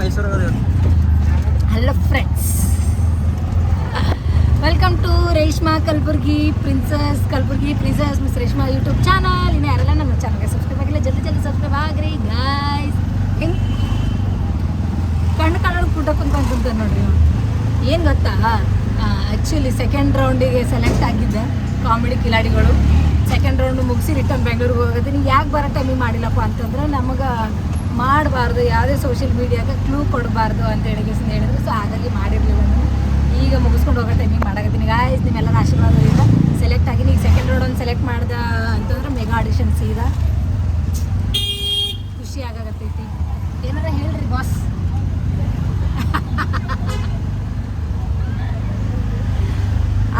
Hello friends welcome to Reshma Kalaburagi princess Kalaburagi princess miss Reshma YouTube channel ಇನ್ನು ಯಾರೆಲ್ಲ ನಮ್ಮ ಚಾನಲ್ಗೆ subscribe ಆಗಿಲ್ಲ, ಜಲ್ದಿ ಜಲ್ದಿ ಸಬ್ಸ್ಕ್ರೈಬ್ ಆಗ್ರಿ ಗಾಯ್ಸ್ ಹೆಂಗೆ? ಕಣ್ಣು ಕಣ್ಣು ಕುಟ ಕುಂತ ನೋಡ್ರಿ ಏನು ಗೊತ್ತಾ? ಆ್ಯಕ್ಚುಲಿ ಸೆಕೆಂಡ್ ರೌಂಡಿಗೆ ಸೆಲೆಕ್ಟ್ ಆಗಿದ್ದೆ ಕಾಮಿಡಿ ಕಿಲಾಡಿಗಳು. ಸೆಕೆಂಡ್ ರೌಂಡ್ ಮುಗಿಸಿ ರಿಟರ್ನ್ ಬೆಂಗಳೂರಿಗೆ ಹೋಗೋದೀನಿ ಯಾಕೆ ಬರೋ ಟೈಮಿಗೆ ಮಾಡಿಲ್ಲಪ್ಪ ಅಂತಂದ್ರೆ, ನಮಗೆ ಮಾಡಬಾರ್ದು, ಯಾವುದೇ ಸೋಷಿಯಲ್ ಮೀಡಿಯಾಗ ಕ್ಲೂ ಕೊಡಬಾರ್ದು ಅಂತ ಹೇಳಿ ಹೇಳಿದ್ರು. ಸೊ ಹಾಗಾಗಿ ಮಾಡಿರಲಿಲ್ಲ ಈಗ ಮುಗಿಸ್ಕೊಂಡು ಹೋಗೋ ಟೈಮಿಗೆ ಮಾಡಾಕತ್ತೀನಿ. ಗಾಯ್ಸ್ ನಿಮ್ಮೆಲ್ಲರ ಆಶೀರ್ವಾದದಿಂದ ಸೆಲೆಕ್ಟ್ ಆಗಿ ನೀವು ಸೆಕೆಂಡ್ ರೌಂಡ್ ಒಂದು ಸೆಲೆಕ್ಟ್ ಮಾಡ್ದ ಅಂತಂದ್ರೆ ಮೆಗಾ ಆಡಿಷನ್ ಸೀದಾ ಖುಷಿ ಆಗಾಗತ್ತೈತಿ ಏನಾರ ಹೇಳ್ರಿ ಬಾಸ್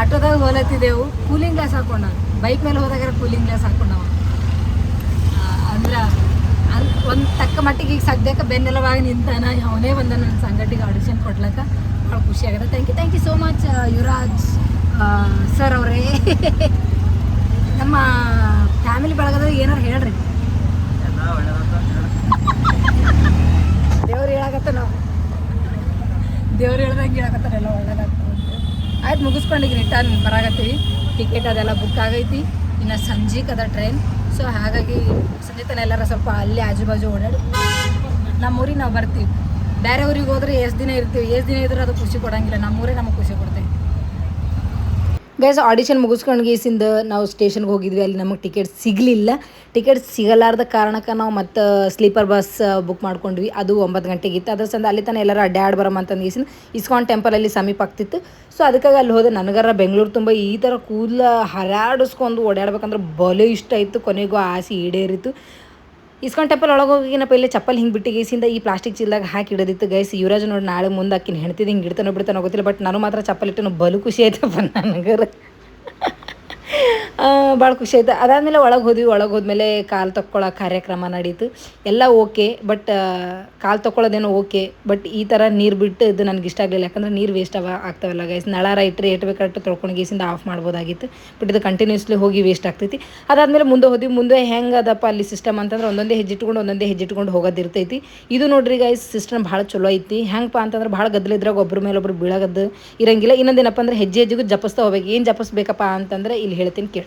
ಆಟೋದಾಗ ಹೋಲತ್ತಿದ್ದೆವು. ಕೂಲಿಂಗ್ ಗ್ಲಾಸ್ ಹಾಕೊಂಡ ಬೈಕ್ ಮೇಲೆ ಹೋದಾಗ ಕೂಲಿಂಗ್ ಗ್ಲಾಸ್ ಹಾಕೊಂಡವ ಅಂದ್ರೆ ಒಂದು ತಕ್ಕ ಮಟ್ಟಿಗೆ ಈಗ ಸದ್ಯಕ್ಕೆ ಬೆನ್ನೆಲವಾಗಿ ನಿಂತಾನ. ಅವನೇ ಬಂದ ನನ್ನ ಸಂಗಟಿಗೆ ಆಡಿಷನ್ ಕೊಡ್ಲಕ್ಕ. ಭಾಳ ಖುಷಿ thank you thank you so much Yuvraj sir ಅವರೇ. ನಮ್ಮ ಫ್ಯಾಮಿಲಿ ಬಳಗದಾಗ ಏನಾರು ಹೇಳ್ರಿ. ದೇವ್ರು ಹೇಳಾಗತ್ತ ನಾವು. ದೇವ್ರು ಹೇಳ್ದಂಗೆ ಹೇಳಕತ್ತಾರ ಎಲ್ಲ ಒಳ್ಳೇದಾಗ್ತದೆ. ಆಯ್ತು ಮುಗಿಸ್ಕೊಂಡಿಗೆ ರಿಟರ್ನ್ ಬರಾಗತ್ತೀವಿ ಟಿಕೆಟ್ ಅದೆಲ್ಲ ಬುಕ್ ಆಗೈತಿ. ಇನ್ನು ಸಂಜೆಗೆ ಅದ ಟ್ರೈನ್ ಸೊ ಹಾಗಾಗಿ ಸಂಜೆತನ ಎಲ್ಲಾರ ಸ್ವಲ್ಪ ಅಲ್ಲಿ ಆಜು ಬಾಜು ಓಡಾಡಿ ನಮ್ಮೂರಿಗೆ ನಾವು ಬರ್ತೀವಿ. ಬೇರೆ ಊರಿಗೆ ಹೋದ್ರೆ ಎಷ್ಟು ದಿನ ಇರ್ತೀವಿ. ಎಷ್ಟು ದಿನ ಇದ್ರೆ ಅದು ಖುಷಿ ಕೊಡೋಂಗಿಲ್ಲ. ನಮ್ಮೂರೇ ನಮಗೆ ಖುಷಿ ಕೊಡ್ತೈತಿ ಗೈಸ್ ಆಡಿಷನ್ ಮುಗಿಸ್ಕೊಂಡು ಗೀಸಿಂದ ನಾವು ಸ್ಟೇಷನ್ಗೆ ಹೋಗಿದ್ವಿ. ಅಲ್ಲಿ ನಮಗೆ ಟಿಕೆಟ್ ಸಿಗಲಿಲ್ಲ. ಟಿಕೆಟ್ ಸಿಗಲಾರ್ದ ಕಾರಣಕ್ಕೆ ನಾವು ಮತ್ತೆ ಸ್ಲೀಪರ್ ಬಸ್ ಬುಕ್ ಮಾಡ್ಕೊಂಡ್ವಿ. ಅದು ಒಂಬತ್ತು ಗಂಟೆಗೆ ಇತ್ತು ಅದ್ರ ಸಂದ ಅಲ್ಲಿ ತನಕ ಎಲ್ಲರೂ ಅಡ್ಡಾಡ್ ಬರಮ್ಮ ಅಂತಂದು ಗೀಸಿಂದ ಇಸ್ಕಾನ್ ಟೆಂಪಲಲ್ಲಿ ಸಮೀಪ ಆಗ್ತಿತ್ತು. ಸೊ ಅದಕ್ಕಾಗಿ ಅಲ್ಲಿ ಹೋದೆ. ನನಗರ ಬೆಂಗಳೂರು ತುಂಬ ಈ ಥರ ಕೂದಲ ಹರಾಡಿಸ್ಕೊಂಡು ಓಡಾಡ್ಬೇಕಂದ್ರೆ ಬಲು ಇಷ್ಟ ಇತ್ತು. ಕೊನೆಗೂ ಆಸೆ ಈಡೇರಿತು. ಇಸ್ಕಾನ್ ಟೆಂಪಲ್ ಒಳಗೆ ಹೋಗಿನಪ್ಪ ಇಲ್ಲಿ ಚಪ್ಪಲ್ ಹಿಂಗೆ ಬಿಟ್ಟು ಗೇಸಿಂದ ಈ ಪ್ಲಾಸ್ಟಿಕ್ ಚೀಲ್ದಾಗ ಹಾಕಿ ಇಡದಿತ್ತು ಗೈಸ್. ಯುವರಾಜ್ ನೋಡಿ ನಾಳೆ ಮುಂದೆ ಅಕ್ಕಿನ ಹೆಣ್ತಿದ್ದು ಹಿಂಗೆ ಇಡ್ತಾನೋ ಬಿಡ್ತಾನೋ ಗೊತ್ತಿಲ್ಲ ಬಟ್ ನಾನು ಮಾತ್ರ ಚಪ್ಪಲ್ ಇಟ್ಟು ಬಲು ಖುಷಿ ಆಯ್ತಪ್ಪ ನನಗರ. ಭಾಳ ಖುಷಿ ಆಯಿತು. ಅದಾದಮೇಲೆ ಒಳಗೆ ಹೋದ್ವಿ. ಒಳಗೆ ಹೋದ್ಮೇಲೆ ಕಾಲು ತಕ್ಕೊಳ್ಳೋ ಕಾರ್ಯಕ್ರಮ ನಡೀತು. ಎಲ್ಲ ಓಕೆ, ಬಟ್ ಕಾಲು ತಕ್ಕೊಳ್ಳೋದೇನೋ ಓಕೆ, ಬಟ್ ಈ ಥರ ನೀರು ಬಿಟ್ಟು ಇದು ನನಗೆ ಇಷ್ಟ ಆಗಲಿಲ್ಲ. ಯಾಕಂದ್ರೆ ನೀರು ವೇಸ್ಟ್ ಅವ, ಆಗ್ತಾವಲ್ಲ ಗೈಸ್ ನಳಾರ ಇಟ್ಟರೆ ಏಟ್ ಬೇಕಾದ್ರೆ ತೊಳ್ಕೊಂಡು ಗೇಸಿಂದ ಆಫ್ ಮಾಡ್ಬೋದಾಗಿತ್ತು. ಬಟ್ ಇದು ಕಂಟಿನ್ಯೂಸ್ಲಿ ಹೋಗಿ ವೇಸ್ಟ್ ಆಗ್ತೈತಿ. ಅದಾದಮೇಲೆ ಮುಂದೆ ಹೋದ್ವಿ. ಮುಂದೆ ಹೆಂಗೆ ಅದಪ್ಪ ಅಲ್ಲಿ ಸಿಸ್ಟಮ್ ಅಂತಂದ್ರೆ ಒಂದೊಂದೇ ಹೆಜ್ಜೆ ಇಟ್ಕೊಂಡು, ಒಂದೊಂದೇ ಹೆಜ್ಜೆ ಇಟ್ಕೊಂಡು ಹೋಗೋದಿರ್ತೈತಿ. ಇದು ನೋಡ್ರಿ ಗೈಸ್ ಸಿಸ್ಟಮ್ ಭಾಳ ಚಲೋ ಐತಿ. ಹೆಂಗಪ್ಪ ಅಂತಂದ್ರೆ ಭಾಳ ಗದ್ದಲಿದ್ರಾಗ ಒಬ್ಬರ ಮೇಲೆ ಒಬ್ರು ಬೀಳಗದ್ದು ಇರಂಗಿಲ್ಲ. ಇನ್ನೊಂದೇನಪ್ಪ ಅಂದ್ರೆ ಹೆಜ್ಜೆ ಹೆಜ್ಜೆಗೂ ಜಪಸ್ತಾ ಹೋಗ್ಬೇಕು. ಏನು ಜಪಿಸ್ಬೇಕಪ್ಪ ಅಂತಂದ್ರೆ ಇಲ್ಲಿ ಹೇಳ್ತೀನಿ ಕೇಳಿ.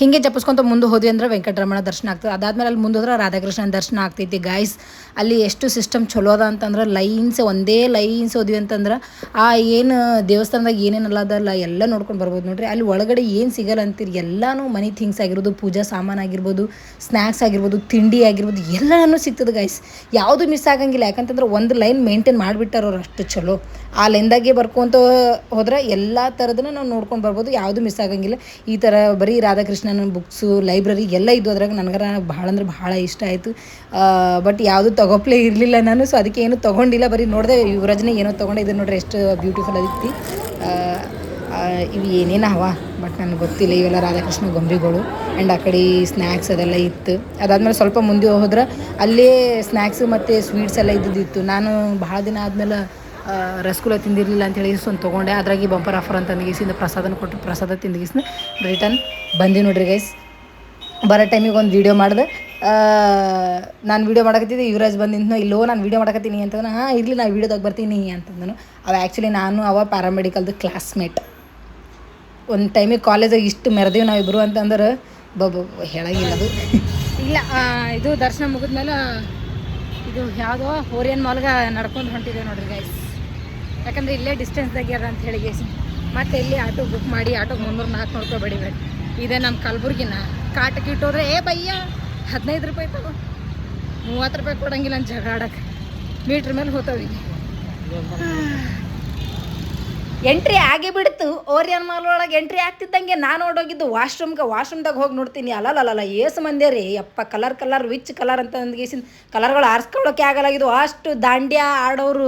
ಹಿಂಗೆ ಜಪಿಸ್ಕೊಂತ ಮುಂದೆ ಹೋದ್ವಿ ಅಂದ್ರೆ ವೆಂಕಟರಮಣ ದರ್ಶನ ಆಗ್ತದೆ. ಅದಾದ್ಮೇಲೆ ಅಲ್ಲಿ ಮುಂದೆ ಹೋದ್ರೆ ರಾಧಾಕೃಷ್ಣನ ದರ್ಶನ ಆಗ್ತೈತಿ. ಗಾಯ್ಸ್ ಅಲ್ಲಿ ಎಷ್ಟು ಸಿಸ್ಟಮ್ ಚಲೋ ಅದ ಅಂತಂದ್ರೆ ಲೈನ್ಸ್ ಒಂದೇ ಲೈನ್ಸ್ ಹೋದ್ವಿ ಅಂತಂದ್ರೆ ಆ ಏನು ದೇವಸ್ಥಾನದಾಗ ಏನೇನಲ್ಲ ಅದಲ್ಲ ಎಲ್ಲ ನೋಡ್ಕೊಂಡು ಬರ್ಬೋದು. ನೋಡ್ರಿ, ಅಲ್ಲಿ ಒಳಗಡೆ ಏನು ಸಿಗಲ್ಲ ಅಂತೀರಿ? ಎಲ್ಲನೂ ಮನಿ ಥಿಂಗ್ಸ್ ಆಗಿರ್ಬೋದು, ಪೂಜಾ ಸಾಮಾನು ಆಗಿರ್ಬೋದು ಸ್ನ್ಯಾಕ್ಸ್ ಆಗಿರ್ಬೋದು, ತಿಂಡಿ ಆಗಿರ್ಬೋದು, ಎಲ್ಲನೂ ಸಿಗ್ತದೆ ಗಾಯ್ಸ್ ಯಾವುದು ಮಿಸ್ ಆಗಂಗಿಲ್ಲ. ಯಾಕಂತಂದ್ರೆ ಒಂದು ಲೈನ್ ಮೇಂಟೈನ್ ಮಾಡಿಬಿಟ್ಟಾರ ಅವ್ರು ಅಷ್ಟು ಚಲೋ ಆ ಲೈನ್ದಾಗೆ ಬರ್ಕೊಂತ ಹೋದ್ರೆ ಎಲ್ಲ ಥರದನ್ನ ನಾವು ನೋಡ್ಕೊಂಡು ಬರ್ಬೋದು. ಯಾವುದು ಮಿಸ್ ಆಗಂಗಿಲ್ಲ. ಈ ಥರ ಬರೀ ರಾಧಾಕೃಷ್ಣನ ಬುಕ್ಸು ಲೈಬ್ರರಿ ಎಲ್ಲ ಇದ್ದು ಅದ್ರಾಗ ನನಗರ ಭಾಳ ಅಂದ್ರೆ ಭಾಳ ಇಷ್ಟ ಆಯಿತು. ಬಟ್ ಯಾವುದು ತಗೋಪ್ಲೇ ಇರಲಿಲ್ಲ ನಾನು ಸೊ ಅದಕ್ಕೆ ಏನು ತೊಗೊಂಡಿಲ್ಲ. ಬರೀ ನೋಡಿದೆ ಯುವರಾಜನೇ ಏನೋ ತೊಗೊಂಡೆ. ನೋಡ್ರಿ ಎಷ್ಟು ಬ್ಯೂಟಿಫುಲ್ ಆಗಿತ್ತು ಇವು ಏನೇನು ಅವ ಬಟ್ ನನಗೆ ಗೊತ್ತಿಲ್ಲ. ಇವೆಲ್ಲ ರಾಧಾಕೃಷ್ಣ ಗೊಂಬೆಗಳು ಆ್ಯಂಡ್ ಆ ಕಡೆ ಸ್ನ್ಯಾಕ್ಸ್ ಅದೆಲ್ಲ ಇತ್ತು. ಅದಾದಮೇಲೆ ಸ್ವಲ್ಪ ಮುಂದೆ ಹೋದ್ರೆ ಅಲ್ಲೇ ಸ್ನ್ಯಾಕ್ಸು ಮತ್ತು ಸ್ವೀಟ್ಸ್ ಎಲ್ಲ ಇದ್ದಿದ್ದಿತ್ತು ನಾನು ಭಾಳ ದಿನ ಆದಮೇಲೆ ರಸಗುಲ್ಲ ತಿಂದಿರಲಿಲ್ಲ ಅಂತೇಳಿ ಒಂದು ತೊಗೊಂಡೆ. ಅದ್ರಾಗಿ ಬಂಪರ್ ಆಫರ್ ಅಂತ ಅಂದ್ಗೀಸಿಂದ ಪ್ರಸಾದನ ಕೊಟ್ಟು ಪ್ರಸಾದ ತಿಂದಗಿಸ್ನ ರಿಟರ್ನ್ ಬಂದಿ ನೋಡ್ರಿ ಗೈಸ್ ಬರೋ ಟೈಮಿಗೆ ಒಂದು ವೀಡಿಯೋ ಮಾಡಿದೆ. ನಾನು ವೀಡಿಯೋ ಮಾಡಕತ್ತಿದ್ದೆ, ಯುವರಾಜ್ ಬಂದಿದ್ನೋ ಇಲ್ಲೋ, ನಾನು ವೀಡಿಯೋ ಮಾಡಕತ್ತೀನಿ ಅಂತಂದ್ರೆ ಹಾಂ, ಇರಲಿ, ನಾನು ವೀಡಿಯೋದಾಗ ಬರ್ತೀನಿ ಅಂತಂದನು. ಅವ ಆ್ಯಕ್ಚುಲಿ ನಾನು, ಅವ ಪ್ಯಾರಾಮೆಡಿಕಲ್ದು ಕ್ಲಾಸ್ಮೇಟ್ ಒಂದು ಟೈಮಿಗೆ ಕಾಲೇಜಾಗ ಇಷ್ಟು ನಾವು ನಾವಿಬ್ಬರು ಅಂತಂದ್ರೆ ಬಬ್ಬ ಹೇಳಂಗಿಲ್ಲ ಅದು. ಇಲ್ಲ ಇದು ದರ್ಶನ ಮುಗಿದ್ಮೇಲೆ ಇದು ಯಾವುದೋ ಹೋರಿಯನ್ ಮಾಲ್ಗೆ ನಡ್ಕೊಂಡು ಹೊಂಟಿದೆ ನೋಡ್ರಿ ಗೈಸ್ ಯಾಕಂದ್ರೆ ಇಲ್ಲೇ ಡಿಸ್ಟೆನ್ಸ್ದಾಗ ಅದ ಅಂತ ಹೇಳಿ ಮತ್ತೆ ಇಲ್ಲಿ ಆಟೋ ಬುಕ್ ಮಾಡಿ ಆಟೋಗೆ ಮುನ್ನೂರು ನಾಲ್ಕು ನೂರು ಬಡಿಬೇಕು. ಇದೇ ನಮ್ಮ ಕಲಬುರ್ಗಿನ. ಕಾಟ ಇಟ್ಟೋದ್ರೆ ಏ ಬಯ್ಯ ಹದಿನೈದು ರೂಪಾಯಿ ತಗೋ. ಮೂವತ್ತು ರೂಪಾಯಿ ಕೊಡಂಗಿಲ್ಲ ಅಂತ ಜಗಳ ಆಡಕ್ಕೆ. ಮೀಟ್ರ್ ಮೇಲೆ ಹೋತಾವ ಎಂಟ್ರಿ ಆಗೇ ಬಿಡ್ತು. ಓರಿಯನ್ ಮಾಲ್ ಒಳಗೆ ಎಂಟ್ರಿ ಆಗ್ತಿದ್ದಂಗೆ ನಾನು ಓಡೋಗಿದ್ದು ವಾಶ್ರೂಮ್ಗೆ ವಾಶ್ರೂಮ್ದಾಗ ಹೋಗಿ ನೋಡ್ತೀನಿ. ಅಲ್ಲಲ್ಲ, ಏಸು ಮಂದೇ ರೀ. ಅಪ್ಪ ಕಲರ್ ಕಲರ್ ವಿಚ್ ಕಲರ್ ಅಂತ ಗೀಸಿನ ಕಲರ್ಗಳು ಆರಿಸ್ಕೊಳ್ಳೋಕೆ ಆಗಲಾಗಿದ್ದು ಅಷ್ಟು ದಾಂಡ್ಯ ಆಡೋರು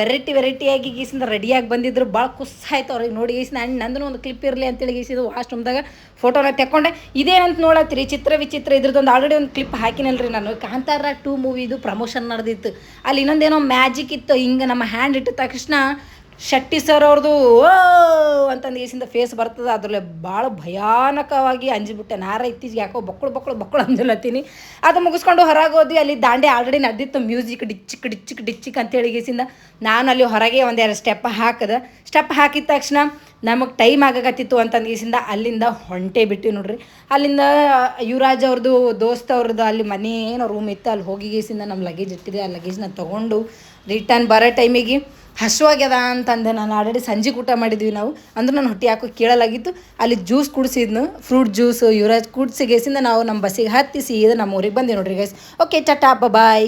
ವೆರೈಟಿ ವೆರೈಟಿಯಾಗಿ ಗೀಸಿಂದ ರೆಡಿಯಾಗಿ ಬಂದಿದ್ರು. ಭಾಳ ಖುಷ್ ಆಯ್ತು ಅವ್ರಿಗೆ ನೋಡಿ ಗೀಸಿನ ಅಣ್ಣ, ನಂದನು ಒಂದು ಕ್ಲಿಪ್ ಇರಲಿ ಅಂತೇಳಿ ಗೀಸಿದ್ದು ವಾಶ್ರೂಮ್ದಾಗ ಫೋಟೋನ ತೆಕ್ಕೊಂಡೆ. ಇದೇನಂತ ನೋಡತ್ತೀರಿ? ಚಿತ್ರ ವಿಚಿತ್ರ ಇದ್ರದ್ದೊಂದು ಆಲ್ರೆಡಿ ಒಂದು ಕ್ಲಿಪ್ ಹಾಕಿನಲ್ರಿ ನಾನು. ಕಾಂತಾರ ಟೂ ಮೂವಿದು ಪ್ರಮೋಷನ್ ನಡೆದಿತ್ತು. ಅಲ್ಲಿ ಇನ್ನೊಂದೇನೋ ಮ್ಯಾಜಿಕ್ ಇತ್ತು. ಹಿಂಗೆ ನಮ್ಮ ಹ್ಯಾಂಡ್ ಇಟ್ಟ ತಕ್ಷಣ ಶೆಟ್ಟಿ ಸರ್ ಅವ್ರದ್ದು ಓ! ಏಸಿಂದ ಫೇಸ್ ಬರ್ತದೆ, ಅದರಲ್ಲೇ ಭಾಳ ಭಯಾನಕವಾಗಿ ಅಂಜಿಬಿಟ್ಟೆ. ನಾರ ಇತ್ತೀಚೆಗೆ ಯಾಕೋ ಬಕ್ಕಳು ಬಕ್ಕಳು ಬಕ್ಕಳು ಅಂಜಲತ್ತೀನಿ. ಅದು ಮುಗಿಸ್ಕೊಂಡು ಹೊರಗೆ ಹೋದ್ವಿ. ಅಲ್ಲಿ ದಾಂಡೆ ಆಲ್ರೆಡಿ ನಡೆದಿತ್ತು. ಮ್ಯೂಸಿಕ್ ಡಿಚ್ಚಿಕ್ ಡಿಚ್ಚಿಕ್ ಡಿಚ್ಚಿಕ್ ಅಂತೇಳಿ ಗೇಸಿಂದ ನಾನು ಅಲ್ಲಿ ಹೊರಗೆ ಒಂದೆರಡು ಸ್ಟೆಪ್ ಹಾಕಿದೆ. ಸ್ಟೆಪ್ ಹಾಕಿದ ತಕ್ಷಣ ನಮಗೆ ಟೈಮ್ ಆಗಕತ್ತಿತ್ತು ಅಂತಂದ್ಗೇಸಿಂದ ಅಲ್ಲಿಂದ ಹೊಂಟೆ ಬಿಟ್ಟು ನೋಡ್ರಿ. ಅಲ್ಲಿಂದ, ಯುವರಾಜ್ ಅವ್ರದ್ದು ದೋಸ್ತ್ ಅವ್ರದ್ದು ಅಲ್ಲಿ ಮನೆ ಏನೋ ರೂಮ್ ಇತ್ತು. ಅಲ್ಲಿ ಹೋಗಿ ಗೇಸಿಂದ ನಮ್ಮ ಲಗೇಜ್ ಇಟ್ಟಿದೆ ಆ ಲಗೇಜ್ನ ತೊಗೊಂಡು ರಿಟರ್ನ್ ಬರೋ ಟೈಮಿಗೆ ಹಸುವಾಗ್ಯದ ಅಂತಂದೆ ನಾನು ಆಲ್ರೆಡಿ ಸಂಜೆ ಊಟ ಮಾಡಿದ್ವಿ ನಾವು. ಅಂದ್ರೆ ನಾನು ಹೊಟ್ಟೆ ಯಾಕೋ ಕೇಳಲಾಗಿತ್ತು. ಅಲ್ಲಿ ಜ್ಯೂಸ್ ಕುಡಿಸಿದ್ನು. ಫ್ರೂಟ್ ಜ್ಯೂಸ್ ಯುವರಾಜ್ ಕುಡಿಸಿ, ಗೇಸಿಂದ ನಾವು ನಮ್ಮ ಬಸ್ಸಿಗೆ ಹತ್ತಿಸಿ, ಇದು ನಮ್ಮ ಊರಿಗೆ ಬಂದೆ ನೋಡ್ರಿ ಗೈಸ್ ಓಕೆ ಚಟಾಪ ಬಾಯ್